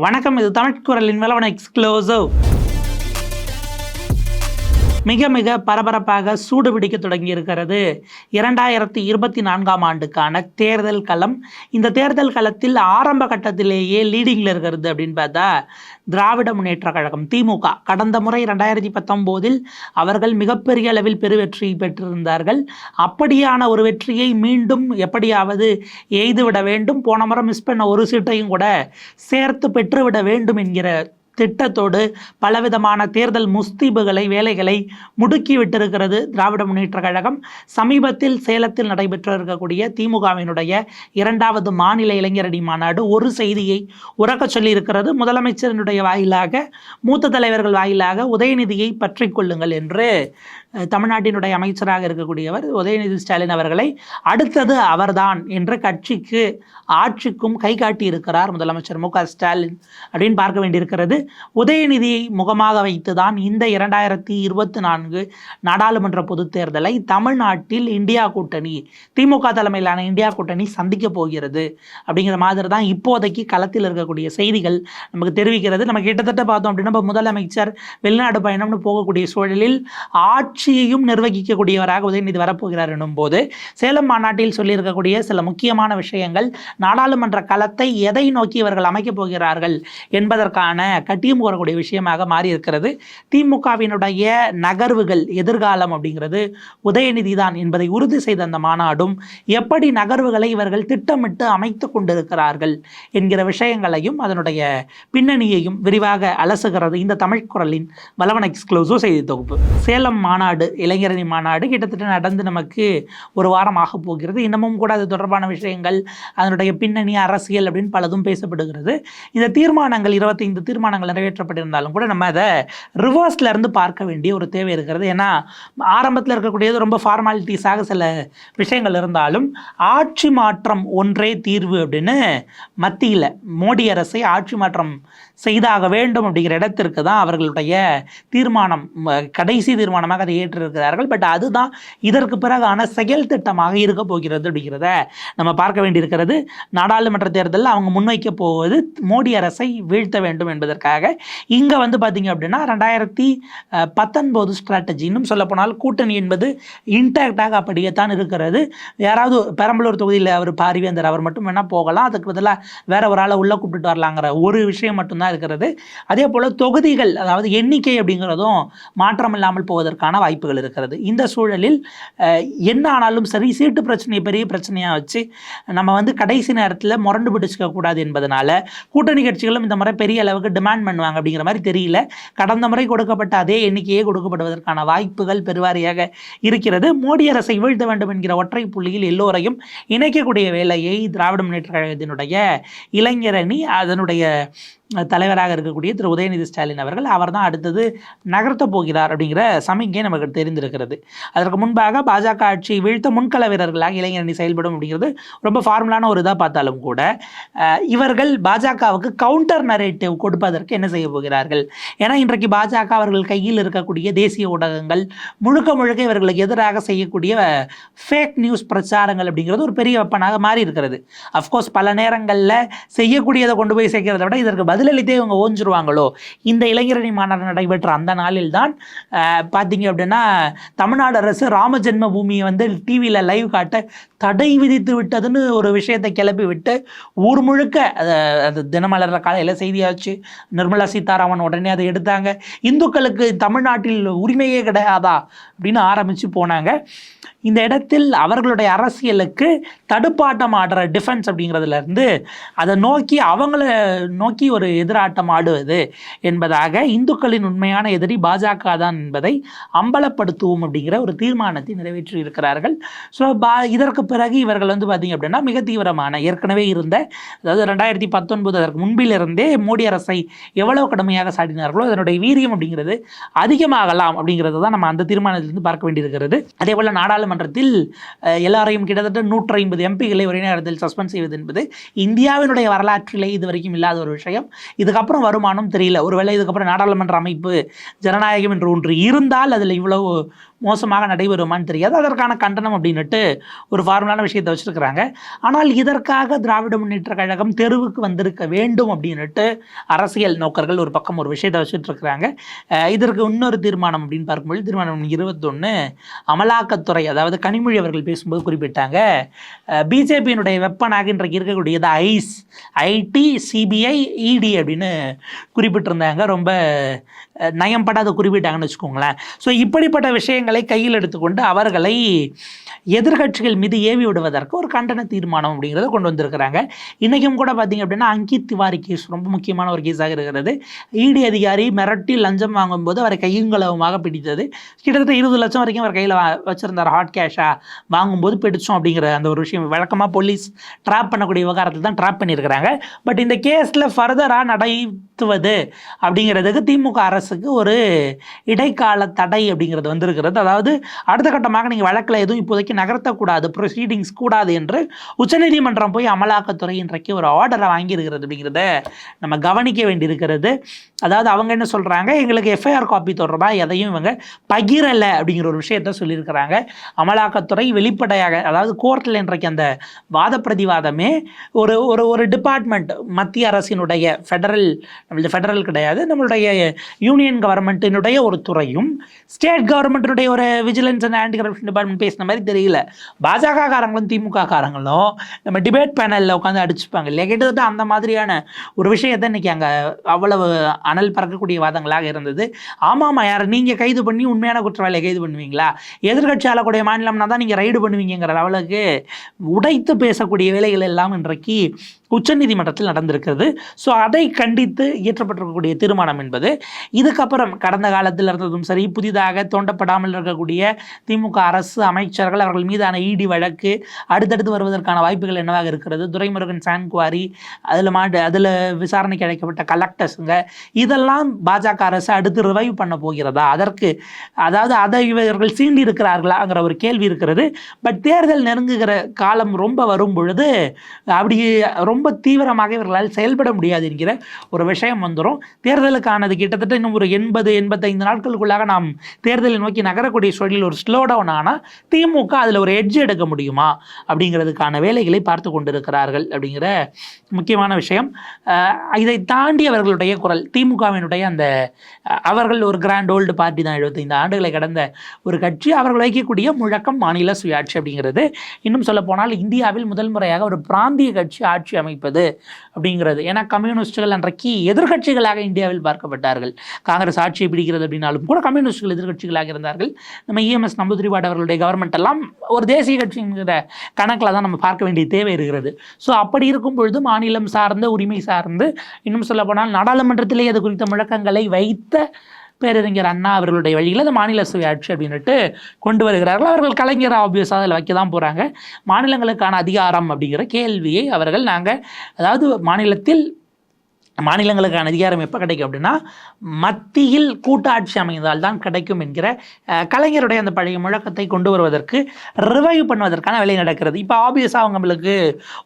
வணக்கம் இது தமிழ் குரலின் மேலவன எக்ஸ்க்ளோசிவ் மிக மிக பரபரப்பாக சூடு பிடிக்க தொடங்கி இருக்கிறது இரண்டாயிரத்தி இருபத்தி நான்காம் ஆண்டுக்கான தேர்தல் களம். இந்த தேர்தல் களத்தில் ஆரம்ப கட்டத்திலேயே லீடிங்கில் இருக்கிறது அப்படின்னு பார்த்தா திராவிட முன்னேற்ற கழகம் திமுக. கடந்த முறை ரெண்டாயிரத்தி பத்தொம்போதில் அவர்கள் மிகப்பெரிய அளவில் பெருவெற்றி பெற்றிருந்தார்கள். அப்படியான ஒரு வெற்றியை மீண்டும் எப்படியாவது எய்துவிட வேண்டும். போன முறை மிஸ் பண்ண ஒரு சீட்டையும் கூட சேர்த்து பெற்றுவிட வேண்டும் என்கிற திட்டத்தோடு பலவிதமான தேர்தல் முஸ்தீபுகளை வேலைகளை முடுக்கிவிட்டிருக்கிறது திராவிட முன்னேற்ற கழகம். சமீபத்தில் சேலத்தில் நடைபெற்று இருக்கக்கூடிய திமுகவினுடைய இரண்டாவது மாநில இளைஞரணி மாநாடு ஒரு செய்தியை உறக்க சொல்லியிருக்கிறது. முதலமைச்சரினுடைய வாயிலாக மூத்த தலைவர்கள் வாயிலாக உதயநிதியை பற்றி கொள்ளுங்கள் என்று தமிழ்நாட்டினுடைய அமைச்சராக இருக்கக்கூடியவர் உதயநிதி ஸ்டாலின் அவர்களை அடுத்தது அவர்தான் என்ற கட்சிக்கு ஆட்சிக்கும் கை காட்டி இருக்கிறார் முதலமைச்சர் மு க ஸ்டாலின் அப்படின்னு பார்க்க வேண்டியிருக்கிறது. உதயநிதியை முகமாக வைத்து தான் இந்த இரண்டாயிரத்தி இருபத்தி நான்கு நாடாளுமன்ற பொதுத் தேர்தலை தமிழ்நாட்டில் இந்தியா கூட்டணி திமுக தலைமையிலான இந்தியா கூட்டணி சந்திக்க போகிறது அப்படிங்கிற மாதிரி தான் இப்போதைக்கு களத்தில் இருக்கக்கூடிய செய்திகள் நமக்கு தெரிவிக்கிறது. நம்ம கிட்டத்தட்ட பார்த்தோம் அப்படின்னா முதலமைச்சர் வெளிநாடு பயணம்னு போகக்கூடிய சூழலில் ஆட்சி ஆட்சியையும் நிர்வகிக்கக்கூடியவராக உதயநிதி வரப்போகிறார் எனும் போது சேலம் மாநாட்டில் சொல்லியிருக்கக்கூடிய சில முக்கியமான விஷயங்கள் நாடாளுமன்ற களத்தை எதை நோக்கி இவர்கள் அமைக்கப் போகிறார்கள் என்பதற்கான கட்டியம் கூறக்கூடிய விஷயமாக மாறி இருக்கிறது திமுகவினுடைய நகர்வுகள் எதிர்காலம் அப்படிங்கிறது உதயநிதி தான் என்பதை உறுதி செய்த அந்த மாநாடும் எப்படி நகர்வுகளை இவர்கள் திட்டமிட்டு அமைத்து கொண்டிருக்கிறார்கள் என்கிற விஷயங்களையும் அதனுடைய பின்னணியையும் விரிவாக அலசுகிறது இந்த தமிழ் குரலின் வலவன் எக்ஸ்க்ளூசிவ் செய்தி தொகுப்பு. சேலம் மாநாடு இளைஞரணி மாநாடு கிட்டத்தட்ட நடந்து நமக்கு ஒரு வாரம் ஆக போகிறது. இன்னமும் கூட அது தொடர்பான விஷயங்கள் அதனுடைய பின்னணி அரசியல் அப்படின்னு பலதும் பேசப்படுகிறது. இந்த தீர்மானங்கள் இருபத்தைந்து தீர்மானங்கள் நிறைவேற்றப்பட்டிருந்தாலும் கூட நம்ம அதை ரிவர்ஸ்ல இருந்து பார்க்க வேண்டிய ஒரு தேவை இருக்கிறது. ஏன்னா ஆரம்பத்தில் இருக்கக்கூடியது ரொம்ப ஃபார்மாலிட்டிஸாக சில விஷயங்கள் இருந்தாலும் ஆட்சி மாற்றம் ஒன்றே தீர்வு அப்படின்னு மத்தியில் மோடி அரசை ஆட்சி மாற்றம் செய்தாக வேண்டும் அப்படிங்கிற இடத்திற்கு தான் அவர்களுடைய தீர்மானம் கடைசி தீர்மானமாக அதை இருக்கிறார்கள் பட் அதுதான் இதற்கு பிறகான செயல் திட்டமாக இருக்க போகிறது அப்படிங்கிறத நம்ம பார்க்க வேண்டியிருக்கிறது. நாடாளுமன்ற தேர்தலில் அவங்க முன்வைக்க போவது மோடி அரசை வீழ்த்த வேண்டும் என்பதற்காக. இங்கே வந்து பார்த்தீங்க அப்படின்னா ரெண்டாயிரத்தி பத்தொன்பது ஸ்ட்ராட்டஜி இன்னும் சொல்லப்போனால் கூட்டணி என்பது இன்டாக்டாக அப்படியே தான் இருக்கிறது. யாராவது பெரம்பலூர் தொகுதியில் அவர் பாரிவேந்தர் அவர் மட்டும் வேணால் போகலாம். அதுக்கு பதிலாக வேற ஒரு ஆளை உள்ளே கூப்பிட்டுட்டு வரலாங்கிற ஒரு விஷயம் மட்டும்தான் இருக்கிறது. அதே போல் தொகுதிகள் அதாவது எண்ணிக்கை அப்படிங்கிறதும் மாற்றம் இல்லாமல் போவதற்கான வாய்ப்புகள் இருக்கிறது. இந்த சூழலில் என்ன ஆனாலும் சரி சீட்டு பிரச்சனையை பெரிய பிரச்சனையாக வச்சு நம்ம வந்து கடைசி நேரத்தில் முரண்டு பிடிச்சிக்க கூடாது என்பதனால கூட்டணி கட்சிகளும் இந்த முறை பெரிய அளவுக்கு டிமாண்ட் பண்ணுவாங்க அப்படிங்கிற மாதிரி தெரியல. கடந்த முறை கொடுக்கப்பட்ட அதே எண்ணிக்கையே கொடுக்கப்படுவதற்கான வாய்ப்புகள் பெருவாரியாக இருக்கிறது. மோடி அரசை வீழ்த்த வேண்டும் என்கிற ஒற்றை புள்ளியில் எல்லோரையும் இணைக்கக்கூடிய வேலையை திராவிட முன்னேற்ற கழகத்தினுடைய இளைஞரணி அதனுடைய தலைவராக இருக்கக்கூடிய திரு. உதயநிதி ஸ்டாலின் அவர்கள் அவர் தான் அடுத்தது நகர்த்தப் போகிறார் அப்படிங்கிற சமிக்கை நமக்கு தெரிந்திருக்கிறது. அதற்கு முன்பாக பாஜக ஆட்சியை வீழ்த்த முன்கள வீரர்களாக இளைஞரணி செயல்படும் அப்படிங்கிறது ரொம்ப ஃபார்முலான ஒரு இதாக பார்த்தாலும் கூட இவர்கள் பாஜகவுக்கு கவுண்டர் நரேட்டிவ் கொடுப்பதற்கு என்ன செய்ய போகிறார்கள்? ஏன்னா இன்றைக்கு பாஜக அவர்கள் கையில் இருக்கக்கூடிய தேசிய ஊடகங்கள் முழுக்க முழுக்க இவர்களுக்கு எதிராக செய்யக்கூடிய ஃபேக் நியூஸ் பிரச்சாரங்கள் அப்படிங்கிறது ஒரு பெரிய வெப்பனாக மாறி இருக்கிறது அஃப்கோர்ஸ் பல நேரங்களில் செய்யக்கூடியதை கொண்டு போய் சேர்க்கிறத விட இதற்கு பதிலளித்தே இவங்க ஓஞ்சிருவாங்களோ? இந்த இளைஞரணி மாநாடு நடைபெற்ற அந்த நாளில் தான் பார்த்தீங்க அப்படின்னா தமிழ்நாடு அரசு ராமஜென்ம பூமியை வந்து டிவியில் லைவ் காட்ட தடை விதித்து விட்டதுன்னு ஒரு விஷயத்தை கிளப்பி விட்டு ஊர் முழுக்க அது அது தினமலர் காலையில் செய்தியாச்சு நிர்மலா சீதாராமன் உடனே அதை எடுத்தாங்க. இந்துக்களுக்கு தமிழ்நாட்டில் உரிமையே கிடையாதா? அப்படின்னு ஆரம்பித்து போனாங்க. இந்த இடத்தில் அவர்களுடைய அரசியலுக்கு தடுப்பாட்டம் ஆடுற டிஃபென்ஸ் அப்படிங்கிறதுலேருந்து அதை நோக்கி அவங்கள நோக்கி ஒரு எதிராட்டம் ஆடுவது என்பதாக இந்துக்களின் உண்மையான எதிரி பாஜக தான் என்பதை அம்பலப்படுத்துவோம் அப்படிங்கிற ஒரு தீர்மானத்தை நிறைவேற்றி இருக்கிறார்கள் ஸோ பா இதற்கு பிறகு இவர்கள் வந்து பார்த்தீங்க அப்படின்னா மிக தீவிரமான ஏற்கனவே இருந்த அதாவது ரெண்டாயிரத்தி பத்தொன்பது அதற்கு முன்பிலிருந்தே மோடி அரசை எவ்வளவு கடுமையாக சாடினார்களோ அதனுடைய வீரியம் அப்படிங்கிறது அதிகமாகலாம் அப்படிங்கிறது தான் நம்ம அந்த தீர்மானத்திலிருந்து பார்க்க வேண்டியிருக்கிறது. அதே போல் நாடாளுமன்றத்தில் எல்லாரையும் கிட்டத்தட்ட நூற்றி ஐம்பது எம்பிகளை ஒரே நேரத்தில் சஸ்பெண்ட் செய்வது என்பது இந்தியாவினுடைய வரலாற்றிலே இதுவரைக்கும் இல்லாத ஒரு விஷயம். இதுக்கப்புறம் வருமானம் தெரியல. ஒருவேளை இதுக்கப்புறம் நாடாளுமன்ற அமைப்பு ஜனநாயகம் என்று ஒன்று இருந்தால் அதில் இவ்வளவு மோசமாக நடைபெறுமான்னு தெரியாது. அதற்கான கண்டனம் அப்படின்னுட்டு ஒரு ஃபார்மலான விஷயத்தை வச்சுருக்கிறாங்க. ஆனால் இதற்காக திராவிட முன்னேற்ற கழகம் தெருவுக்கு வந்திருக்க வேண்டும் அப்படின்னுட்டு அரசியல் நோக்கர்கள் ஒரு பக்கம் ஒரு விஷயத்தை வச்சுட்டு இருக்கிறாங்க இதற்கு இன்னொரு தீர்மானம் அப்படின்னு பார்க்கும்போது தீர்மானம் இருபத்தொன்று அமலாக்கத்துறை அதாவது கனிமொழி அவர்கள் பேசும்போது குறிப்பிட்டாங்க. பிஜேபியினுடைய வெப்பனாக இன்றைக்கு இருக்கக்கூடியது ஐஸ் ஐடி சிபிஐ இடி அப்படின்னு குறிப்பிட்டிருந்தாங்க. ரொம்ப நயம்படாத குறிப்பிட்டாங்கன்னு வச்சுக்கோங்களேன். ஸோ இப்படிப்பட்ட விஷயங்களை கையில் எடுத்துக்கொண்டு அவர்களை எதிர்க்கட்சிகள் மீது ஏவி விடுவதற்கு ஒரு கண்டன தீர்மானம் அப்படிங்கிறத கொண்டு வந்திருக்கிறாங்க. இன்றைக்கும் கூட பார்த்தீங்க அப்படின்னா அங்கித் திவாரி கேஸ் ரொம்ப முக்கியமான ஒரு கேஸாக இருக்கிறது. இடி அதிகாரி மிரட்டி லஞ்சம் வாங்கும்போது அவரை கையுங்களவுமாக பிடித்தது. கிட்டத்தட்ட இருபது லட்சம் வரைக்கும் அவர் கையில் வச்சுருந்தார். ஹாட் கேஷாக வாங்கும்போது பிடிச்சோம் அப்படிங்கிற அந்த ஒரு விஷயம். வழக்கமாக போலீஸ் ட்ராப் பண்ணக்கூடிய விவகாரத்தில் தான் ட்ராப் பண்ணியிருக்கிறாங்க. பட் இந்த கேஸில் ஃபர்தர் ஃபர்தராக நடத்துவது அப்படிங்கிறதுக்கு திமுக அரசுக்கு ஒரு இடைக்கால தடை அப்படிங்கிறது வந்திருக்கிறது. அதாவது அடுத்த கட்டமாக நீங்கள் வழக்கில் எதுவும் இப்போதைக்கு நகர்த்தக்கூடாது ப்ரொசீடிங்ஸ் கூடாது என்று உச்சநீதிமன்றம் போய் அமலாக்கத்துறை இன்றைக்கு ஒரு ஆர்டரை வாங்கியிருக்கிறது அப்படிங்கிறத நம்ம கவனிக்க வேண்டியிருக்கிறது. அதாவது அவங்க என்ன சொல்கிறாங்க எங்களுக்கு எஃப்ஐஆர் காப்பி தொடர்பாக எதையும் இவங்க பகிரலை அப்படிங்கிற ஒரு விஷயத்த சொல்லியிருக்கிறாங்க. அமலாக்கத்துறை வெளிப்படையாக அதாவது கோர்ட்டில் இன்றைக்கு அந்த வாத பிரதிவாதமே ஒரு ஒரு ஒரு டிபார்ட்மெண்ட் மத்திய அரசினுடைய ஃபெடரல் நம்மளது ஃபெடரல் கிடையாது. நம்மளுடைய யூனியன் கவர்மெண்ட்டினுடைய ஒரு துறையும் ஸ்டேட் கவர்மெண்ட்டினுடைய ஒரு vigilance and anti corruption department பேசின மாதிரி தெரியல. பாஜக காரங்களும் திமுக காரங்களும் நம்ம டிபேட் பேனலில் உட்காந்து அடிச்சுப்பாங்க இல்லையா? கிட்டத்தட்ட அந்த மாதிரியான ஒரு விஷயத்தை இன்னைக்கு அங்கே அவ்வளவு அனல் பறக்கக்கூடிய வாதங்களாக இருந்தது. ஆமாம் யார் நீங்கள் கைது பண்ணி உண்மையான குற்றவாளியை கைது பண்ணுவீங்களா? எதிர்கட்சி ஆளக்கூடிய மாநிலம்னா தான் நீங்கள் ரைடு பண்ணுவீங்கிற லெவலுக்கு உடைத்து பேசக்கூடிய வேலைகள் எல்லாம் இன்றைக்கு உச்சநீதிமன்றத்தில் நடந்திருக்கிறது. ஸோ அதை கண்டித்து இயற்றப்பட்டிருக்கக்கூடிய தீர்மானம் என்பது. இதுக்கப்புறம் கடந்த காலத்தில் இருந்ததும் சரி புதிதாக தோண்டப்படாமல் இருக்கக்கூடிய திமுக அரசு அமைச்சர்கள் அவர்கள் மீதான ஈடி வழக்கு அடுத்தடுத்து வருவதற்கான வாய்ப்புகள் என்னவாக இருக்கிறது? துரைமுருகன் சான்குவாரி அதில் மாட்டு அதில் விசாரணைக்கு அழைக்கப்பட்ட கலெக்டர்ஸுங்க இதெல்லாம் பாஜக அரசு அடுத்து ரிவைவ் பண்ண போகிறதா? அதற்கு அதாவது அதை இவர்கள் சீண்டி இருக்கிறார்களாங்கிற ஒரு கேள்வி இருக்கிறது. பட் தேர்தல் நெருங்குகிற காலம் ரொம்ப வரும் பொழுது அப்படி ரொம்ப தீவிரமாக இவர்களால் செயல்பட முடியாது என்கிற ஒரு விஷயம் வந்துடும் தேர்தலுக்கானது கிட்டத்தட்ட இன்னும் ஒரு எண்பது எண்பத்தைந்து நாட்களுக்குள்ளாக நாம் தேர்தலை நோக்கி நகரக்கூடிய சூழலில் ஒரு ஸ்லோ டவுன் ஆனால் திமுக அதில் ஒரு எட்ஜ் எடுக்க முடியுமா? அப்படிங்கிறதுக்கான வேலைகளை பார்த்து கொண்டிருக்கிறார்கள் அப்படிங்கிற முக்கியமான விஷயம். இதை தாண்டி அவர்களுடைய குரல் திமுகவினுடைய அந்த அவர்கள் ஒரு கிராண்ட் ஓல்டு பார்ட்டி தான். எழுபத்தைந்து ஆண்டுகளை கடந்த ஒரு கட்சி அவர்கள் வைக்கக்கூடிய முழக்கம் மாநில சுயாட்சி அப்படிங்கிறது. இன்னும் சொல்ல போனால் இந்தியாவில் முதல் முறையாக ஒரு பிராந்திய கட்சி ஆட்சி அமைப்பது அப்படிங்கிறது. ஏன்னா கம்யூனிஸ்ட் கம்யூனிஸ்டுகள் அன்றைக்கு எதிர்க்கட்சிகளாக இந்தியாவில் பார்க்கப்பட்டார்கள். காங்கிரஸ் ஆட்சியை பிடிக்கிறது அப்படின்னாலும் கூட கம்யூனிஸ்டுகள் எதிர்க்கட்சிகளாக இருந்தார்கள். நம்ம இஎம்எஸ் நம்பூதிரிபாடு அவர்களுடைய கவர்மெண்ட் எல்லாம் ஒரு தேசிய கட்சிங்கிற கணக்கில் தான் நம்ம பார்க்க வேண்டிய தேவை இருக்கிறது. ஸோ அப்படி இருக்கும் பொழுது மாநிலம் சார்ந்த உரிமை சார்ந்து இன்னும் சொல்லப்போனால் நாடாளுமன்றத்திலே அது குறித்த முழக்கங்களை வைத்த பேரறிஞர் அண்ணா அவர்களுடைய வழியில் அது மாநில சுயாட்சி அப்படின்னுட்டு கொண்டு வருகிறார்கள். அவர்கள் கலைஞர் ஆப்வியஸாக அதில் வைக்க தான் போகிறாங்க மாநிலங்களுக்கான அதிகாரம் அப்படிங்கிற கேள்வியை அவர்கள் நாங்கள் அதாவது மாநிலத்தில் மாநிலங்களுக்கான அதிகாரம் எப்போ கிடைக்கும் அப்படின்னா மத்தியில் கூட்டாட்சி அமைந்தால் தான் கிடைக்கும் என்கிற கலைஞருடைய அந்த பழைய முழக்கத்தை கொண்டு வருவதற்கு ரிவைவ் பண்ணுவதற்கான வேலை நடக்கிறது. இப்போ ஆப்வியஸாக அவங்களுக்கு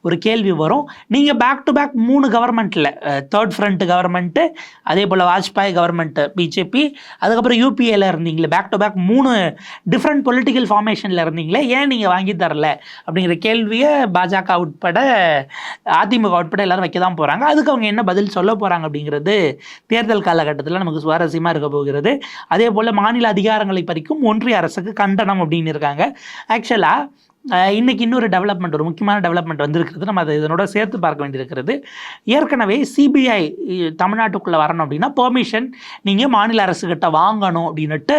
ஒரு கேள்வி வரும். நீங்கள் பேக் டு பேக் மூணு கவர்மெண்ட்டில் தேர்ட் ஃப்ரண்ட் கவர்மெண்ட்டு அதே போல் வாஜ்பாய் கவர்மெண்ட்டு பிஜேபி அதுக்கப்புறம் யூபிஏல இருந்தீங்களே பேக் டு பேக் மூணு டிஃப்ரெண்ட் பொலிட்டிக்கல் ஃபார்மேஷனில் இருந்தீங்களே ஏன் நீங்கள் வாங்கி தரல? அப்படிங்கிற கேள்வியை பாஜக உட்பட அதிமுக உட்பட எல்லாரும் வைக்க தான் போகிறாங்க அதுக்கு அவங்க என்ன பதில் சொல்ல போகிறாங்க அப்படிங்கிறது தேர்தல் காலகட்டத்தில் நமக்கு சுவாரஸ்யமாக இருக்க போகிறது. அதே போல் மாநில அதிகாரங்களை பறிக்கும் ஒன்றிய அரசுக்கு கண்டனம் அப்படின்னு இருக்காங்க. ஆக்சுவலாக இன்னைக்கு இன்னொரு டெவலப்மெண்ட் ஒரு முக்கியமான டெவலப்மெண்ட் வந்திருக்கிறது. நம்ம அதை இதனோட சேர்த்து பார்க்க வேண்டியிருக்கிறது. ஏற்கனவே சிபிஐ தமிழ்நாட்டுக்குள்ளே வரணும் அப்படின்னா பெர்மிஷன் நீங்கள் மாநில அரசுகிட்ட வாங்கணும் அப்படின்னுட்டு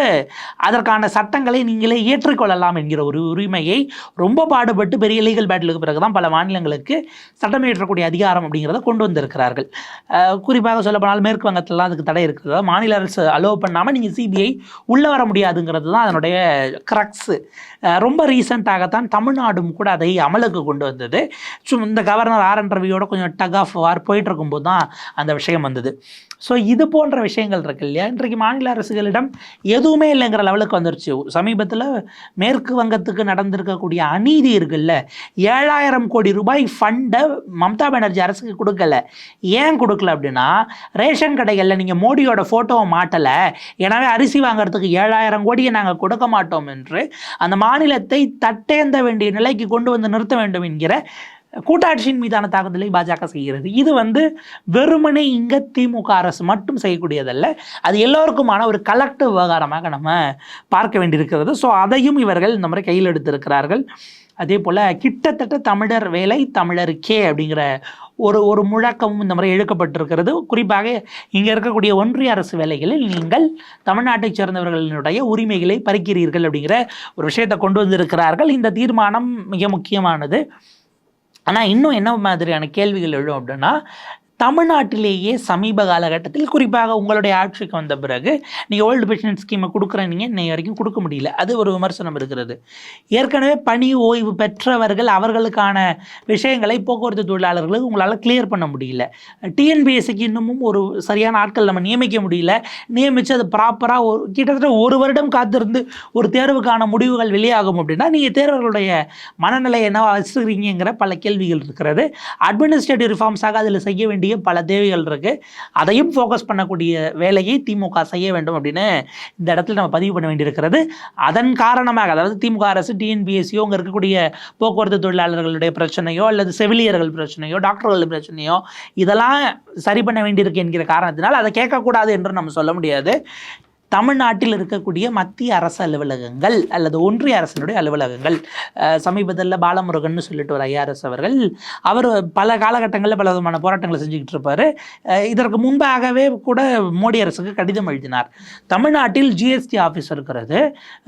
அதற்கான சட்டங்களை நீங்களே ஏற்றுக்கொள்ளலாம் என்கிற ஒரு உரிமையை ரொம்ப பாடுபட்டு பெரிய லீகல் பேட்டிலுக்கு பிறகு தான் பல மாநிலங்களுக்கு சட்டம் இயற்றக்கூடிய அதிகாரம் அப்படிங்கிறத கொண்டு வந்திருக்கிறார்கள். குறிப்பாக சொல்லப்போனால் மேற்கு வங்கத்திலலாம் அதுக்கு தடை இருக்குது. மாநில அரசு அலோவ் பண்ணாமல் நீங்கள் சிபிஐ உள்ளே வர முடியாதுங்கிறது தான் அதனுடைய க்ரக்ஸு ரொம்ப ரீசெண்டாகத்தான் தமிழ்நாடும் கூட அதை அமலுக்கு கொண்டு வந்தது. ஸோ இந்த கவர்னர் ஆர் என் ரவியோட கொஞ்சம் டக் ஆஃப் வார் போயிட்டு இருக்கும்போது தான் அந்த விஷயம் வந்தது. ஸோ இது போன்ற விஷயங்கள் இருக்கு இல்லையா? இன்றைக்கு மாநில அரசுகளிடம் எதுவுமே இல்லைங்கிற லெவலுக்கு வந்துருச்சு. சமீபத்தில் மேற்கு வங்கத்துக்கு நடந்திருக்கக்கூடிய அநீதி இருக்குல்ல? ஏழாயிரம் கோடி ரூபாய் ஃபண்டை மம்தா பானர்ஜி அரசுக்கு கொடுக்கல. ஏன் கொடுக்கல அப்படின்னா ரேஷன் கடைகளில் நீங்கள் மோடியோட ஃபோட்டோவை மாட்டலை. எனவே அரிசி வாங்குறதுக்கு ஏழாயிரம் கோடியை நாங்கள் கொடுக்க மாட்டோம் என்று அந்த மாநிலத்தை தட்டேந்த வேண்டிய நிலைக்கு கொண்டு வந்து நிறுத்த வேண்டும் என்கிற கூட்டாட்சியின் மீதான தாக்குதலை பாஜக செய்கிறது. இது வந்து வெறுமனே இங்க திமுக அரசு மட்டும் செய்யக்கூடியதல்ல. அது எல்லோருக்குமான ஒரு கலெக்டிவ் விவகாரமாக நம்ம பார்க்க வேண்டியிருக்கிறது. ஸோ அதையும் இவர்கள் இந்த முறை கையில் எடுத்திருக்கிறார்கள். அதே போல் கிட்டத்தட்ட தமிழர் வேலை தமிழருக்கே அப்படிங்கிற ஒரு ஒரு முழக்கமும் இந்த முறை எழுக்கப்பட்டிருக்கிறது. குறிப்பாக இங்கே இருக்கக்கூடிய ஒன்றிய அரசு வேலைகளில் நீங்கள் தமிழ்நாட்டைச் சேர்ந்தவர்களினுடைய உரிமைகளை பறிக்கிறீர்கள் அப்படிங்கிற ஒரு விஷயத்தை கொண்டு வந்திருக்கிறார்கள். இந்த தீர்மானம் மிக முக்கியமானது. ஆனால் இன்னும் என்ன மாதிரியான கேள்விகள் எழும் அப்படின்னா தமிழ்நாட்டிலேயே சமீப காலகட்டத்தில் குறிப்பாக உங்களுடைய ஆட்சிக்கு வந்த பிறகு நீங்கள் ஓல்டு பென்ஷன் ஸ்கீமை கொடுக்குறீங்க இன்னை வரைக்கும் கொடுக்க முடியல. அது ஒரு விமர்சனம் இருக்கிறது. ஏற்கனவே பணி ஓய்வு பெற்றவர்கள் அவர்களுக்கான விஷயங்களை போக்குவரத்து தொழிலாளர்களுக்கு உங்களால் கிளியர் பண்ண முடியல. டிஎன்பிஎஸ்சிக்கு இன்னமும் ஒரு சரியான ஆட்கள் நம்ம நியமிக்க முடியல. நியமித்து அது ப்ராப்பராக ஒரு கிட்டத்தட்ட ஒரு வருடம் காத்திருந்து ஒரு தேர்வுக்கான முடிவுகள் வெளியாகும் அப்படின்னா நீங்கள் தேர்வர்களுடைய மனநிலை என்னவா வச்சுருக்கீங்கிற பல கேள்விகள் இருக்கிறது. அட்மினிஸ்ட்ரேட்டிவ் ரிஃபார்ம்ஸாக அதில் செய்ய வேண்டிய பல தேவைகள் இருக்குது அதையும் ஃபோக்கஸ் பண்ணக்கூடிய வேலையை திமுக செய்ய வேண்டும் அப்படின்னு இந்த இடத்துல நம்ம பதிவு பண்ண வேண்டியிருக்கிறது. அதன் காரணமாக அதாவது திமுக அரசு டிஎன்பிஎஸ்சியோ அங்கே இருக்கக்கூடிய போக்குவரத்து தொழிலாளர்களுடைய பிரச்சனையோ அல்லது செவிலியர்கள் பிரச்சனையோ டாக்டர்கள் பிரச்சனையோ இதெல்லாம் சரி பண்ண வேண்டியிருக்கு என்கிற காரணத்தினால் அதை கேட்கக்கூடாது என்று நம்ம சொல்ல முடியாது. தமிழ்நாட்டில் இருக்கக்கூடிய மத்திய அரசு அலுவலகங்கள் அல்லது ஒன்றிய அரசினுடைய அலுவலகங்கள். சமீபத்தில் பாலமுருகன் சொல்லிட்டு ஒரு ஐஆர்எஸ் அவர்கள் அவர் பல காலகட்டங்களில் பல விதமான போராட்டங்களை செஞ்சுக்கிட்டு இருப்பார். இதற்கு முன்பாகவே கூட மோடி அரசுக்கு கடிதம் எழுதினார். தமிழ்நாட்டில் ஜிஎஸ்டி ஆஃபீஸ் இருக்கிறது.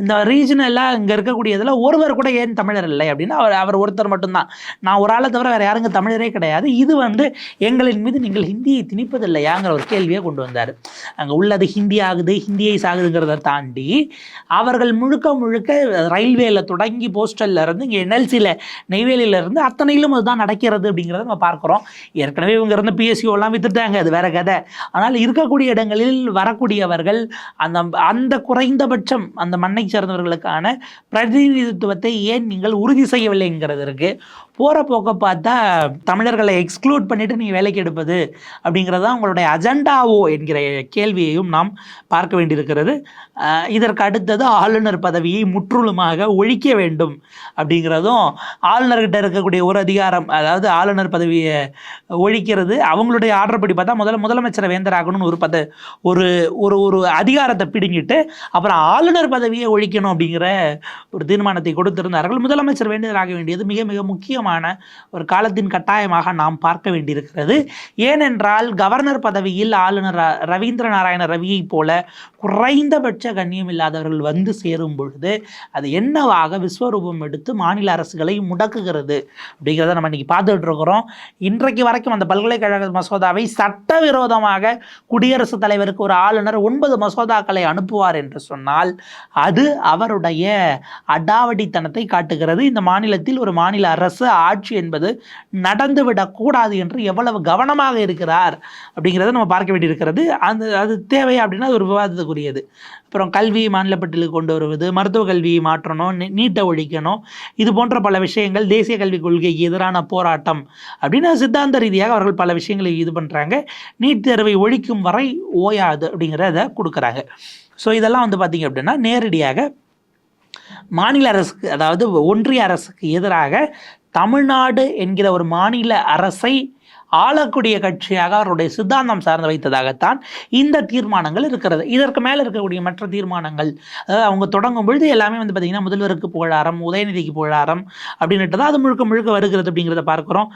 இந்த ரீஜனலாக இங்கே இருக்கக்கூடியதில் ஒருவர் கூட ஏன் தமிழர் இல்லை அப்படின்னா அவர் அவர் ஒருத்தர் மட்டும்தான். நான் ஒரு ஆளை தவிர வேறு யாருங்க தமிழரே கிடையாது. இது வந்து எங்களின் மீது நீங்கள் ஹிந்தியை திணிப்பதில்லையாங்கிற ஒரு கேள்வியை கொண்டு வந்தார். அங்கே உள்ளது ஹிந்தி ஆகுது ஹிந்தியை ஆகுதுங்கிறத தாண்டி அவர்கள் முழுக்க முழுக்க ரயில்வேல தொடங்கி போஸ்டல்ல இருந்து இங்கே என்எல்சியில் நெய்வேலியில இருந்து அத்தனையிலும் அதுதான் நடக்கிறது அப்படிங்கிறத நம்ம பார்க்குறோம். ஏற்கனவே இவங்க இருந்த பிஎஸ்சிஓலாம் வித்துட்டாங்க அது வேற கதை. ஆனால் இருக்கக்கூடிய இடங்களில் வரக்கூடியவர்கள் அந்த அந்த குறைந்தபட்சம் அந்த மண்ணை சேர்ந்தவர்களுக்கான பிரதிநிதித்துவத்தை ஏன் நீங்கள் உறுதி செய்யவில்லைங்கிறதற்கு போகிற போக்க பார்த்தா தமிழர்களை எக்ஸ்க்ளூட் பண்ணிட்டு நீங்கள் வேலைக்கு எடுப்பது அப்படிங்கிறது தான் உங்களுடைய அஜெண்டாவோ என்கிற கேள்வியையும் நாம் பார்க்க வேண்டியது இருக்கிறது. இதற்கு அடுத்தது ஆளுநர் பதவியை முற்றிலுமாக ஒழிக்க வேண்டும் அப்படிங்கிறதும் ஆளுநர்கிட்ட இருக்கக்கூடிய ஒரு அதிகாரம் அதாவது ஆளுநர் பதவியை ஒழிக்கிறது. அவங்களுடைய ஆர்டர் படி பார்த்தா முதல்ல முதலமைச்சரை வேந்தராகணும்னு ஒரு பத ஒரு ஒரு ஒரு அதிகாரத்தை பிடுங்கிட்டு அப்புறம் ஆளுநர் பதவியை ஒழிக்கணும் அப்படிங்கிற ஒரு தீர்மானத்தை கொடுத்திருந்தார்கள். முதலமைச்சர் வேந்தராக வேண்டியது மிக மிக முக்கியமான ஒரு காலத்தின் கட்டாயமாக நாம் பார்க்க வேண்டியிருக்கிறது. ஏனென்றால் கவர்னர் பதவியில் ஆளுநர் ரவீந்திர நாராயண ரவியைப் போல குறைந்தபட்ச கண்ணியம் இல்லாதவர்கள் வந்து சேரும் பொழுது அது என்னவாக விஸ்வரூபம் எடுத்து மாநில அரசுகளை முடக்குகிறது அப்படிங்கிறத நம்ம இன்னைக்கு பார்த்துட்டு இருக்கிறோம். இன்றைக்கு வரைக்கும் அந்த பல்கலைக்கழக மசோதாவை சட்டவிரோதமாக குடியரசுத் தலைவருக்கு ஒரு ஆளுநர் ஒன்பது மசோதாக்களை அனுப்புவார் என்று சொன்னால் அது அவருடைய அடாவடித்தனத்தை காட்டுகிறது. இந்த மாநிலத்தில் ஒரு மாநில அரசு ஆட்சி என்பது நடந்துவிடக்கூடாது என்று எவ்வளவு கவனமாக இருக்கிறார் அப்படிங்கிறத நம்ம பார்க்க வேண்டியிருக்கிறது. அந்த அது தேவை அப்படின்னா அது ஒரு விவாதத்துக்குரியது அப்புறம் கல்வி மாநிலப்பட்டியலுக்கு கொண்டு வருவது மருத்துவ கல்வியை மாற்றணும் நீட்டை ஒழிக்கணும் இது போன்ற பல விஷயங்கள் தேசிய கல்விக் கொள்கைக்கு எதிரான போராட்டம் அப்படின்னு சித்தாந்த ரீதியாக அவர்கள் பல விஷயங்களை இது பண்ணுறாங்க நீட் தேர்வை ஒழிக்கும் வரை ஓயாது அப்படிங்கிறத கொடுக்குறாங்க. ஸோ இதெல்லாம் வந்து பார்த்திங்க அப்படின்னா நேரடியாக மாநில அரசுக்கு அதாவது ஒன்றிய அரசுக்கு எதிராக தமிழ்நாடு என்கிற ஒரு மாநில அரசை ஆளக்கூடிய கட்சியாக அவருடைய சித்தாந்தம் சார்ந்து வைத்ததாகத்தான் இந்த தீர்மானங்கள் இருக்கிறது. இதற்கு மேலே இருக்கக்கூடிய மற்ற தீர்மானங்கள் அதாவது அவங்க தொடங்கும் பொழுது எல்லாமே வந்து பார்த்திங்கன்னா முதல்வருக்கு புகழாரம் உதயநிதிக்கு புகழாரம் அப்படின்ட்டு தான் அது முழுக்க முழுக்க வருகிறது அப்படிங்கிறத பார்க்குறோம்.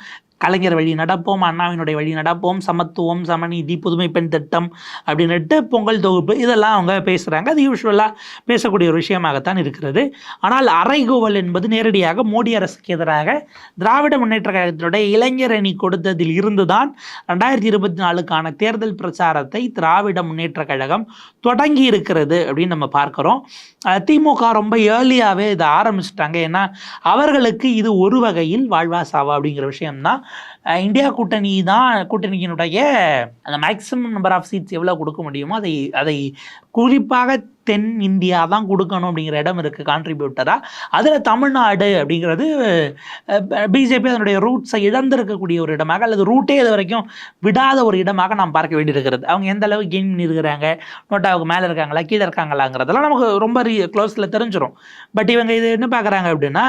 கலைஞர் வழி நடப்போம் அண்ணாவினுடைய வழி நடப்போம் சமத்துவம் சமநீதி புதுமை பெண் திட்டம் அப்படின்னுட்டு பொங்கல் தொகுப்பு இதெல்லாம் அவங்க பேசுகிறாங்க அது யூஸ்வலாக பேசக்கூடிய ஒரு விஷயமாகத்தான் இருக்கிறது. ஆனால் அறைகூவல் என்பது நேரடியாக மோடி அரசுக்கு எதிராக திராவிட முன்னேற்ற கழகத்தினுடைய இளைஞர் அணி கொடுத்ததில் இருந்துதான் ரெண்டாயிரத்தி இருபத்தி நாலுக்கான தேர்தல் பிரச்சாரத்தை திராவிட முன்னேற்ற கழகம் தொடங்கி இருக்கிறது அப்படின்னு நம்ம பார்க்குறோம். திமுக ரொம்ப ஏர்லியாகவே இதை ஆரம்பிச்சிட்டாங்க. ஏன்னா அவர்களுக்கு இது ஒரு வகையில் வாழ்வா சாவா அப்படிங்கிற விஷயம்தான் இந்தியா கூட்டணி தான் கூட்டணியினுடைய அந்த மேக்ஸிமம் நம்பர் ஆஃப் சீட்ஸ் எவ்வளோ கொடுக்க முடியுமோ அதை அதை குறிப்பாக தென் இந்தியா தான் கொடுக்கணும் அப்படிங்கிற இடம் இருக்குது கான்ட்ரிபியூட்டராக அதில் தமிழ்நாடு அப்படிங்கிறது பிஜேபி அதனுடைய ரூட்ஸை இழந்திருக்கக்கூடிய ஒரு இடமாக அல்லது ரூட்டே இது வரைக்கும் விடாத ஒரு இடமாக நாம் பார்க்க வேண்டியிருக்கிறது. அவங்க எந்த அளவுக்கு கெயின் பண்ணியிருக்கிறாங்க நோட்டாவுக்கு மேலே இருக்காங்களா கீழே இருக்காங்களாங்கிறதெல்லாம் நமக்கு ரொம்ப ரீ க்ளோஸில் தெரிஞ்சிடும் பட் இவங்க இது என்ன பார்க்குறாங்க அப்படின்னா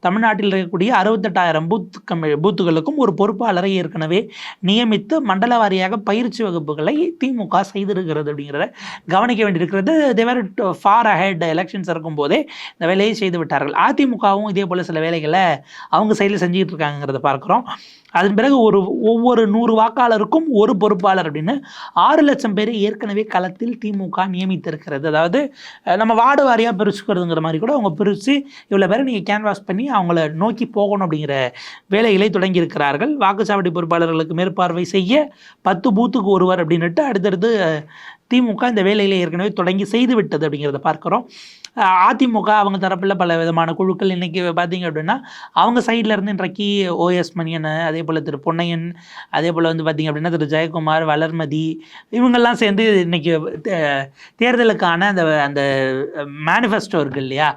தமிழ்நாட்டில் இருக்கக்கூடிய அறுபத்தெட்டாயிரம் பூத் கம் பூத்துகளுக்கும் ஒரு பொறுப்பாளரை ஏற்கனவே நியமித்து மண்டல வாரியாக பயிற்சி வகுப்புகளை திமுக செய்திருக்கிறது அப்படிங்கிறத கவனிக்க வேண்டியிருக்கிறது. தேவர் ஃபார் அஹெட் எலெக்ஷன்ஸ் இருக்கும்போதே இந்த வேலையை செய்து விட்டார்கள். அதிமுகவும் இதே போல் சில வேலைகளை அவங்க சைடில் செஞ்சுக்கிட்டு இருக்காங்கிறத பார்க்குறோம். அதன் பிறகு ஒரு ஒவ்வொரு நூறு வாக்காளருக்கும் ஒரு பொறுப்பாளர் அப்படின்னு ஆறு லட்சம் பேர் ஏற்கனவே களத்தில் திமுக நியமித்திருக்கிறது. அதாவது நம்ம வார்டு வாரியாக பிரிச்சுக்கிறதுங்கிற மாதிரி கூட அவங்க பிரித்து இவ்வளோ பேரை நீங்கள் கேன்வாஸ் பண்ணி அவங்கள நோக்கி போகணும் அப்படிங்கிற வேலைகளை தொடங்கியிருக்கிறார்கள். வாக்குச்சாவடி பொறுப்பாளர்களுக்கு மேற்பார்வை செய்ய பத்து பூத்துக்கு ஒருவர் அப்படின்னுட்டு அடுத்தடுத்து திமுக இந்த வேலையில் ஏற்கனவே தொடங்கி செய்து விட்டது அப்படிங்கிறத பார்க்குறோம். அதிமுக அவங்க தரப்பில் பல விதமான குழுக்கள் இன்றைக்கி பார்த்தீங்க அப்படின்னா அவங்க சைடில் இருந்து இன்றைக்கு ஓஎஸ் மணியன் அதே போல் திரு பொன்னையன் அதே போல் வந்து பார்த்திங்க அப்படின்னா திரு ஜெயக்குமார் வளர்மதி இவங்கெல்லாம் சேர்ந்து இன்றைக்கி தேர்தலுக்கான அந்த அந்த மேனிஃபெஸ்டோ இருக்குது இல்லையா?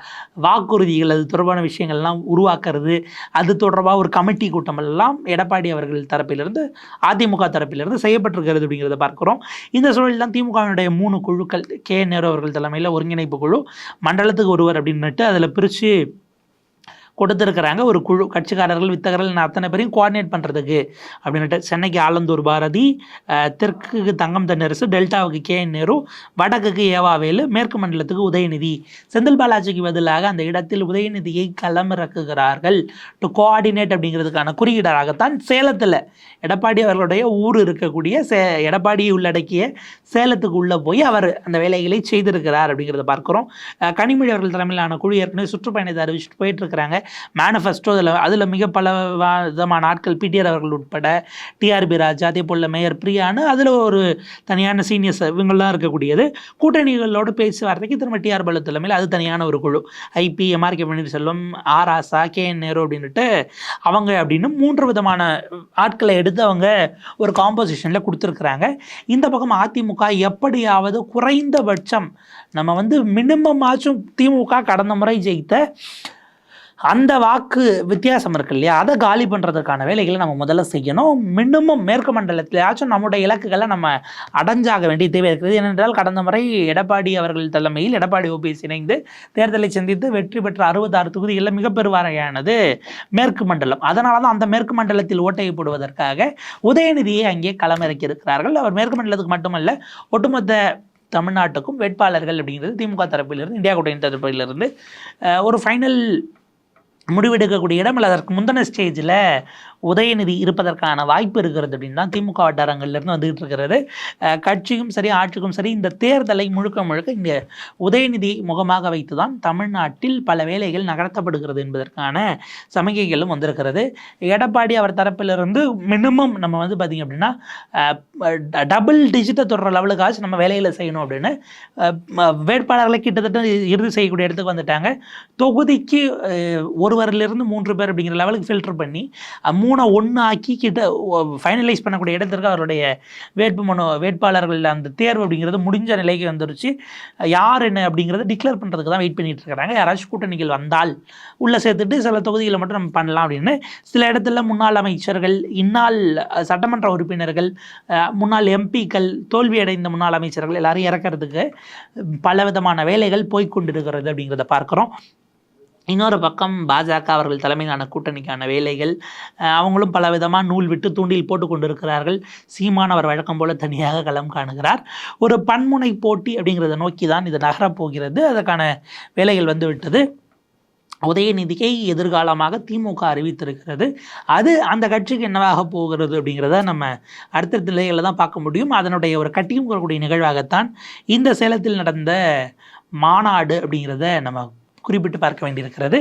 வாக்குறுதிகள் அது தொடர்பான விஷயங்கள்லாம் உருவாக்குறது அது தொடர்பாக ஒரு கமிட்டி கூட்டம் எல்லாம் எடப்பாடி அவர்கள் தரப்பிலிருந்து அதிமுக தரப்பிலிருந்து செய்யப்பட்டிருக்கிறது அப்படிங்கிறத பார்க்குறோம். இந்த சூழலில் தான் திமுகவினுடைய மூணு குழுக்கள் கே. நேரு அவர்கள் தலைமையில் ஒருங்கிணைப்பு குழு மண்டலத்துக்கு ஒருவர் அப்படின்னுட்டு அதில் பிரித்து கொடுத்துருக்குறாங்க. ஒரு குழு கட்சிக்காரர்கள் வித்தகர்கள் நான் அத்தனை பேரையும் கோஆர்டினேட் பண்ணுறதுக்கு அப்படின்னுட்டு சென்னைக்கு ஆலந்தூர் பாரதி தெற்குக்கு தங்கம் தென்னரசு டெல்டாவுக்கு கே என் நேரு வடக்குக்கு ஏவாவேலு மேற்கு மண்டலத்துக்கு உதயநிதி. செந்தில் பாலாஜிக்கு பதிலாக அந்த இடத்தில் உதயநிதியை களமிறக்குகிறார்கள். டு கோஆர்டினேட் அப்படிங்கிறதுக்கான குறியீடாகத்தான் சேலத்தில் எடப்பாடி அவர்களுடைய ஊர் இருக்கக்கூடிய சே எடப்பாடியை உள்ளடக்கிய சேலத்துக்கு உள்ளே போய் அவர் அந்த வேலைகளை செய்திருக்கிறார் அப்படிங்கிறத பார்க்குறோம். கனிமொழி அவர்கள் தலைமையிலான குழு ஏற்கனவே சுற்றுப்பயணத்தை அறிவிச்சுட்டு போயிட்டு இருக்கிறாங்க. மேனிஃபெஸ்டோ அதில் அதில் மிக பல விதமான ஆட்கள் பிடிஆர் அவர்கள் உட்பட டிஆர்பி ராஜா அதே போல் மேயர் பிரியான்னு அதில் ஒரு தனியான சீனியர்ஸ் இவங்கெல்லாம் இருக்கக்கூடியது. கூட்டணிகளோடு பேச்சுவார்த்தைக்கு திரும்ப டிஆர் பாலு தலைமையில் அது தனியான ஒரு குழு. I P M R K Panneerselvam R Asha K N Nehru அப்படின்னுட்டு அவங்க அப்படின்னு மூன்று விதமான ஆட்களை எடுத்து அவங்க ஒரு காம்போசிஷனில் கொடுத்துருக்குறாங்க. இந்த பக்கம் அதிமுக எப்படியாவது குறைந்தபட்சம் நம்ம வந்து மினிமம் ஆச்சும் திமுக கடந்த முறை ஜெயித்த அந்த வாக்கு வித்தியாசம் இருக்கு இல்லையா? அதை காலி பண்ணுறதுக்கான வேலைகளை நம்ம முதல்ல செய்யணும். மினிமம் மேற்கு மண்டலத்திலேயாச்சும் நம்முடைய இலக்குகளை நம்ம அடைஞ்சாக வேண்டிய தேவை இருக்கிறது. ஏனென்றால் கடந்த முறை எடப்பாடி அவர்கள் தலைமையில் எடப்பாடி ஓபிஎஸ் இணைந்து தேர்தலை சந்தித்து வெற்றி பெற்ற அறுபத்தாறு தொகுதிகளில் மிகப்பெருவாரையானது மேற்கு மண்டலம். அதனால தான் அந்த மேற்கு மண்டலத்தில் ஓட்டையை போடுவதற்காக உதயநிதியை அங்கே களமிறக்கி இருக்கிறார்கள் அவர் மேற்கு மண்டலத்துக்கு மட்டுமல்ல ஒட்டுமொத்த தமிழ்நாட்டுக்கும் வேட்பாளர்கள் அப்படிங்கிறது திமுக தரப்பிலிருந்து இந்தியா கூட்டணி தரப்பிலிருந்து ஒரு ஃபைனல் முடிவெடுக்கக்கூடிய இடம் இல்லை. அதற்கு முந்தின ஸ்டேஜில் உதயநிதி இருப்பதற்கான வாய்ப்பு இருக்கிறது அப்படின்னு தான் திமுக வட்டாரங்கள்லேருந்து வந்துகிட்டு இருக்கிறது. கட்சியும் சரி ஆட்சிக்கும் சரி இந்த தேர்தலை முழுக்க முழுக்க இந்த உதயநிதி முகமாக வைத்து தான் தமிழ்நாட்டில் பல வேலைகள் நகர்த்தப்படுகிறது என்பதற்கான சமிகைகளும் வந்திருக்கிறது. எடப்பாடி அவர் தரப்பிலிருந்து மினிமம் நம்ம வந்து பார்த்திங்க அப்படின்னா டபுள் டிஜிட்டை தொடர லெவலுக்காச்சும் நம்ம வேலையில் செய்யணும் அப்படின்னு வேட்பாளர்களை கிட்டத்தட்ட இறுதி செய்யக்கூடிய இடத்துக்கு வந்துட்டாங்க. தொகுதிக்கு ஒருவரிலிருந்து மூன்று பேர் அப்படிங்கிற லெவலுக்கு ஃபில்டர் பண்ணி அஹ், மூணை ஒன்று ஆக்கி கிட்ட ஃபைனலைஸ் பண்ணக்கூடிய இடத்திற்கு அவருடைய வேட்பு மனு வேட்பாளர்கள் அந்த தேர்வு அப்படிங்கிறது முடிஞ்ச நிலைக்கு வந்துருச்சு. யார் என்ன அப்படிங்கிறத டிக்ளேர் பண்ணுறதுக்கு தான் வெயிட் பண்ணிட்டு இருக்கிறாங்க. யாராச்சும் கூட்டணிகள் வந்தால் உள்ளே சேர்த்துட்டு சில தொகுதிகளை மட்டும் நம்ம பண்ணலாம் அப்படின்னு. சில இடத்துல முன்னாள் அமைச்சர்கள் இந்நாள் சட்டமன்ற உறுப்பினர்கள் முன்னாள் எம்பிக்கள் தோல்வியடைந்த முன்னாள் அமைச்சர்கள் எல்லாரும் இறக்கிறதுக்கு பல விதமான வேலைகள் போய்கொண்டிருக்கிறது அப்படிங்கிறத பார்க்குறோம். இன்னொரு பக்கம் பாஜக அவர்கள் தலைமையிலான கூட்டணிக்கான வேலைகள் அவங்களும் பல விதமாக நூல் விட்டு தூண்டில் போட்டு கொண்டிருக்கிறார்கள். சீமான் அவர் வழக்கம் போல் தனியாக களம் காணுகிறார். ஒரு பன்முனை போட்டி அப்படிங்கிறத நோக்கி தான் இது நகரப்போகிறது. அதற்கான வேலைகள் வந்துவிட்டது. உதயநிதியை எதிர்காலமாக திமுக அறிவித்திருக்கிறது. அது அந்த கட்சிக்கு என்னவாக போகிறது அப்படிங்கிறத நம்ம அடுத்தடுத்த நிலைகளில் தான் பார்க்க முடியும். அதனுடைய ஒரு கட்டியும் கூறக்கூடிய நிகழ்வாகத்தான் இந்த சேலத்தில் நடந்த மாநாடு அப்படிங்கிறத நம்ம குறிப்பிட்டு பார்க்க வேண்டியிருக்கிறது.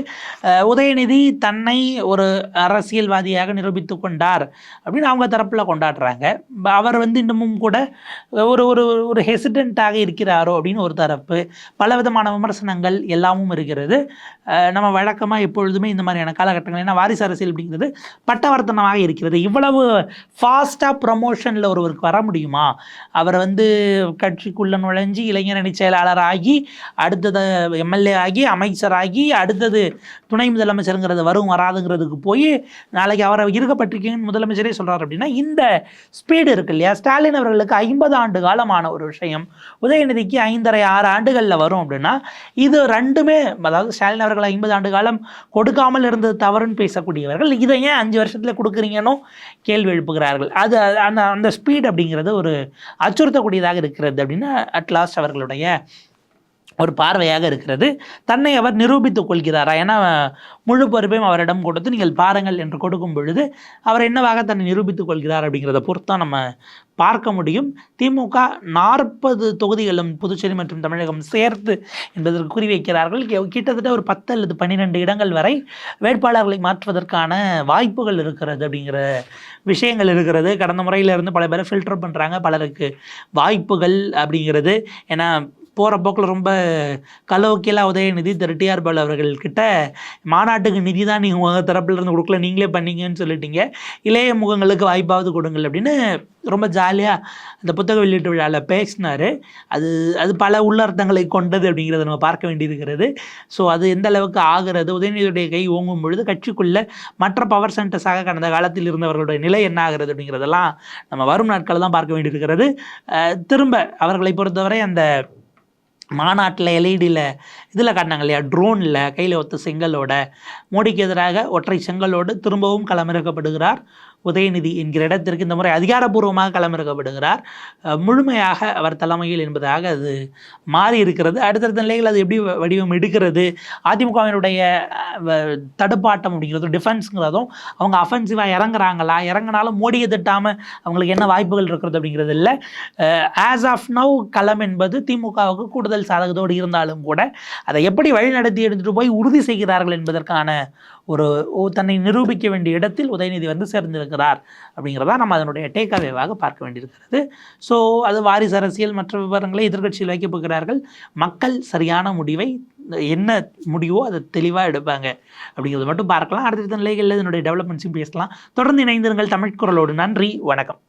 உதயநிதி தன்னை ஒரு அரசியல்வாதியாக நிரூபித்து கொண்டார் அப்படின்னு அவங்க தரப்பில் கொண்டாடுறாங்க. அவர் வந்து இன்னமும் கூட ஒரு ஒரு ஒரு ஹெசிடென்ட்டாக இருக்கிறாரோ அப்படின்னு ஒரு தரப்பு பல விதமான விமர்சனங்கள் எல்லாமும் இருக்கிறது. நம்ம வழக்கமாக எப்பொழுதுமே இந்த மாதிரியான காலகட்டங்கள் ஏன்னா வாரிசு அரசியல் அப்படிங்கிறது பட்டவர்த்தனமாக இருக்கிறது. இவ்வளவு ஃபாஸ்ட்டாக ப்ரமோஷனில் ஒருவருக்கு வர முடியுமா? அவர் வந்து கட்சிக்குள்ளே நுழைஞ்சு இளைஞரணி செயலாளர் ஆகி அடுத்தது எம்எல்ஏ ஆகி அமைச்சராகி அடுத்தது துணை முதலமைச்சருங்கிறது வரும் வராதுங்கிறதுக்கு போய் நாளைக்கு அவரை இருக்கப்பட்டிருக்கீங்கன்னு முதலமைச்சரே சொல்கிறார் அப்படின்னா இந்த ஸ்பீடு இருக்கு இல்லையா? ஸ்டாலின் அவர்களுக்கு ஐம்பது ஆண்டு காலமான ஒரு விஷயம். உதயநிதிக்கு ஐந்தரை ஆறு ஆண்டுகளில் வரும் அப்படின்னா இது ரெண்டுமே அதாவது ஸ்டாலின் அவர்கள் ஐம்பது ஆண்டு காலம் கொடுக்காமல் இருந்தது தவறுன்னு பேசக்கூடியவர்கள் இதை ஏன் அஞ்சு வருஷத்தில் கொடுக்குறீங்கன்னு கேள்வி எழுப்புகிறார்கள். அது அந்த அந்த ஸ்பீட் அப்படிங்கிறது ஒரு அச்சுறுத்தக்கூடியதாக இருக்கிறது அப்படின்னு அட்லாஸ்ட் அவர்களுடைய ஒரு பார்வையாக இருக்கிறது. தன்னை அவர் நிரூபித்துக் கொள்கிறாரா? ஏன்னா முழு பொறுப்பையும் அவரிடம் கொடுத்து நீங்கள் பாருங்கள் என்று கொடுக்கும் பொழுது அவர் என்னவாக தன்னை நிரூபித்துக் கொள்கிறார் அப்படிங்கிறத பொறுத்து தான் நம்ம பார்க்க முடியும். திமுக நாற்பது தொகுதிகளும் புதுச்சேரி மற்றும் தமிழகம் சேர்த்து என்பதற்கு குறிவைக்கிறார்கள் கிட்டத்தட்ட ஒரு பத்து அல்லது பன்னிரெண்டு இடங்கள் வரை வேட்பாளர்களை மாற்றுவதற்கான வாய்ப்புகள் இருக்கிறது அப்படிங்கிற விஷயங்கள் இருக்கிறது. கடந்த முறையிலிருந்து பல பேரை ஃபில்டர் பண்ணுறாங்க பலருக்கு வாய்ப்புகள் அப்படிங்கிறது. ஏன்னா போகிற போக்கில் ரொம்ப கலோக்கியலா உதயநிதி திரு. டிஆர் பாலு அவர்கள்கிட்ட மாநாட்டுக்கு நிதி தான் நீங்கள் உங்கள் தரப்புலேருந்து கொடுக்கல நீங்களே பண்ணீங்கன்னு சொல்லிட்டீங்க. இளைய முகங்களுக்கு வாய்ப்பாவது கொடுங்கள் அப்படின்னு ரொம்ப ஜாலியாக அந்த புத்தக வெளியீட்டு விழாவில் பேசினார். அது அது பல உள்ளர்த்தங்களை கொண்டது அப்படிங்கிறத நம்ம பார்க்க வேண்டியிருக்கிறது. ஸோ அது எந்த அளவுக்கு ஆகிறது? உதயநிதியுடைய கை ஓங்கும் பொழுது கட்சிக்குள்ளே மற்ற பவர் சென்டர்ஸாக கடந்த காலத்தில் இருந்தவர்களுடைய நிலை என்ன ஆகிறது அப்படிங்கிறதெல்லாம் நம்ம வரும் நாட்களில் தான் பார்க்க வேண்டியிருக்கிறது. திரும்ப அவர்களை பொறுத்தவரை அந்த மாநாட்டில் எல்இடியில் இதில் காட்டினாங்க இல்லையா? ட்ரோனில் கையில் ஒத்த செங்கலோட. மோடிக்கு எதிராக ஒற்றை செங்கலோடு திரும்பவும் களமிறக்கப்படுகிறார். உதயநிதி என்கிற இடத்திற்கு இந்த முறை அதிகாரப்பூர்வமாக களமிறக்கப்படுகிறார். முழுமையாக அவர் தலைமையில் என்பதாக அது மாறி இருக்கிறது அடுத்தடுத்த நிலைகள் அது எப்படி வ- வடிவம் எடுக்கிறது? அதிமுகவினுடைய வ- தடுப்பாட்டம் அப்படிங்கிறதும் டிஃபென்ஸுங்கிறதும் அவங்க அஃபென்சிவாக இறங்குறாங்களா? இறங்குனாலும் மோடியை திட்டாமல் அவங்களுக்கு என்ன வாய்ப்புகள் இருக்கிறது அப்படிங்கிறது இல்லை. ஆஸ் ஆஃப் நவ் களம் என்பது திமுகவுக்கு கூடுதல் சாதகத்தோடு இருந்தாலும் கூட அதை எப்படி வழிநடத்தி எடுத்துகிட்டு போய் உறுதி செய்கிறார்கள் என்பதற்கான ஒரு ஓ- தன்னை நிரூபிக்க வேண்டிய இடத்தில் உதயநிதி வந்து சேர்ந்திருக்கிறார். அப்படிங்கிறதா நம்ம அதனுடைய டேக்அவேவாக பார்க்க வேண்டியிருக்கிறது. ஸோ அது வாரிசு அரசியல் மற்ற விவரங்களை எதிர்கட்சியில் வைக்கப் போகிறார்கள். மக்கள் சரியான முடிவை என்ன முடிவோ அதை தெளிவாக எடுப்பாங்க. அப்படிங்கிறது மட்டும் பார்க்கலாம். அடுத்த நிலைகளில் இதனுடைய டெவலப்மெண்ட்ஸையும் பேசலாம். தொடர்ந்து இணைந்திருங்கள் தமிழ் குரலோடு. நன்றி. வணக்கம்.